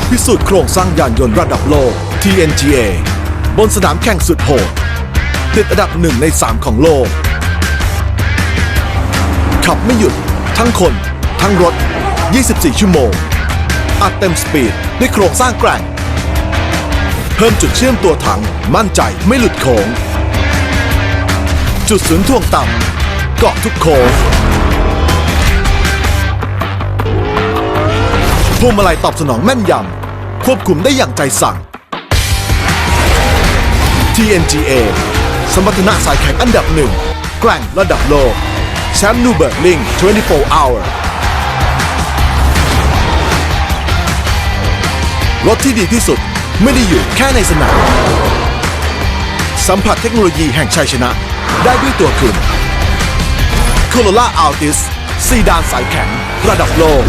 ทพิสูจน์โครงสร้างยานยนต์ระดับโลก TNGA บนสนามแข่งสุดโหด ติดอันดับหนึ่งใน 3 ของโลก ขับไม่หยุด ทั้งคน ทั้งรถ 24 ชั่วโมง อัดเต็มสปีดด้วยโครงสร้างแกร่ง เพิ่มจุดเชื่อมตัวถัง มั่นใจไม่หลุดโค้ง จุดศูนย์ถ่วงต่ำเกาะทุกโค้ง วงมาลัยตอบสนองแม่นยำ ควบคุมได้อย่างใจสั่ง TNGA สมรรถนะสายแข่งอันดับหนึ่ง แกร่งระดับโลก แชมป์นูเบิร์กลิง 24 hour รถที่ดีที่สุดไม่ได้อยู่แค่ในสนาม สัมผัสเทคโนโลยีแห่งชัยชนะ ได้ด้วยตัวคุณ Corolla Altis ซีดานสายแข็ง ระดับโลก